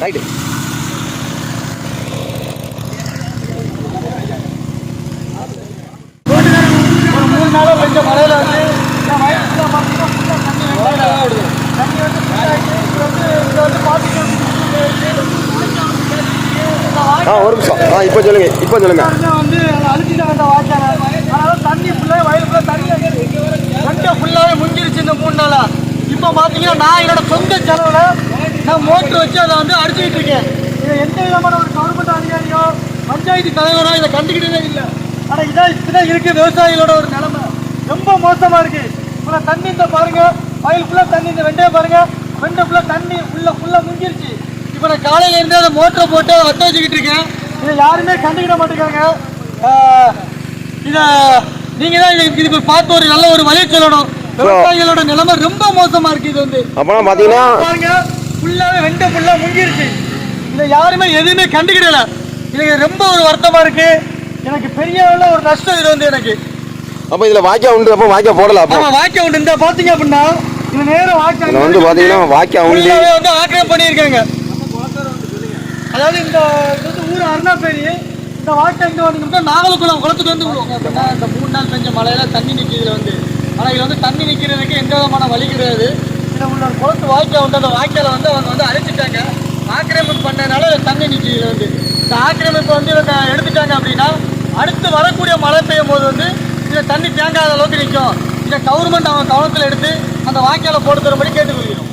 Right ஒரு மூணு நாளாக பெஞ்ச மழையில வந்து இந்த வயசுல பார்த்தீங்கன்னா தண்ணி வந்து தண்ணி வந்து full வந்து இங்கே ஆ ஒரு நிமிஷம். ஆ இப்போ சொல்லுங்க இப்போ சொல்லுங்க. வந்து அழுத்திட்டு வந்த வாய்க்கால அதனால தண்ணி ஃபுல்லாக வயல் ஃபுல்லாக தண்ணி கண்டை ஃபுல்லாகவே முங்கிருச்சு இந்த மூணு நாளாக இப்போ பார்த்தீங்கன்னா நான் என்னோட சொந்த செலவில் நான் மோட்டர் வச்சு அதை வந்து அடிச்சுக்கிட்டு இருக்கேன். இதை எந்த விதமான ஒரு கவர்மெண்ட் அதிகாரியோ பஞ்சாயத்து தலைவரோ இதை கண்டுக்கிட்டதே இல்லை. ஆனால் இதான் இப்படிதான் இருக்கு விவசாயிகளோட ஒரு நிலைமை. ரொம்ப மோசமா இருக்கு. ஃபுல்லாக தண்ணி இந்த பாருங்க. வயல் ஃபுல்லாக தண்ணி இந்த வெண்டையை பாருங்க. வெண்டை ஃபுல்லாக தண்ணி உள்ள ஃபுல்லாக முங்கிருச்சு. இப்போ நான் காலையில இருந்தே அதை மோட்டரை போட்டு அதை வத்த வச்சுக்கிட்டு இருக்கேன். இதை யாருமே கண்டுக்கிட மாட்டேங்கிறாங்க. இதை நீங்க தான் இதுக்கு இதுக்கு பார்த்து ஒரு நல்ல ஒரு வழி சொல்லணும். விவசாயிகளோட நிலைமை ரொம்ப மோசமா இருக்கு இது வந்து. அப்போலாம் பார்த்தீங்கன்னா ஃபுல்லாவே வெண்டை ஃபுல்லா முங்கிருச்சு. இதை யாருமே எதுவுமே கண்டுக்கிடல. எனக்கு ரொம்ப ஒரு வருத்தமா இருக்கு. எனக்கு பெரிய ஒரு நஷ்டம் இது வந்து எனக்கு. அப்போ இதில் வாய்க்கா உண்டு அப்போ வாய்க்கா போடல அப்போ. ஆமா வாக்கியம் உண்டு. இந்த பாத்தீங்க அப்படின்னா இது நேரம் வாக்கியம் இதில் வந்து பார்த்தீங்கன்னா வாய்க்கா உண்டு. வந்து ஆக்கிரமிப்பு பண்ணியிருக்காங்க. அதாவது இந்த இது வந்து ஊர் அருணாப்பேரி இந்த வாட்டை இங்க வந்து நாகலக்குளம் குளத்துக்கு வந்து விழுவும் அப்படின்னா இந்த மூணு நாள் பெஞ்ச மழையில தண்ணி நிற்கிது இதுல வந்து. ஆனால் இதுல வந்து தண்ணி நிற்கிறதுக்கு எந்த விதமான வழி கிடையாது. இதில் உள்ள குளத்து வாய்க்கால் வந்து அந்த வாய்க்கால வந்து அவங்க வந்து அழைச்சிட்டாங்க. ஆக்கிரமிப்பு பண்ணதுனால தண்ணி நிற்கிது வந்து. இந்த ஆக்கிரமிப்பு வந்து இவங்க எடுத்துட்டாங்க அப்படின்னா அடுத்து வரக்கூடிய மழை பெய்யும் போது வந்து இதில் தண்ணி தேங்காத அளவுக்கு நிற்கும் இதை கவர்மெண்ட் அவங்க கவனத்தில் எடுத்து அந்த வாய்க்காலை போட்டு தரும்படி கேட்டுக்கொள்கிறோம்.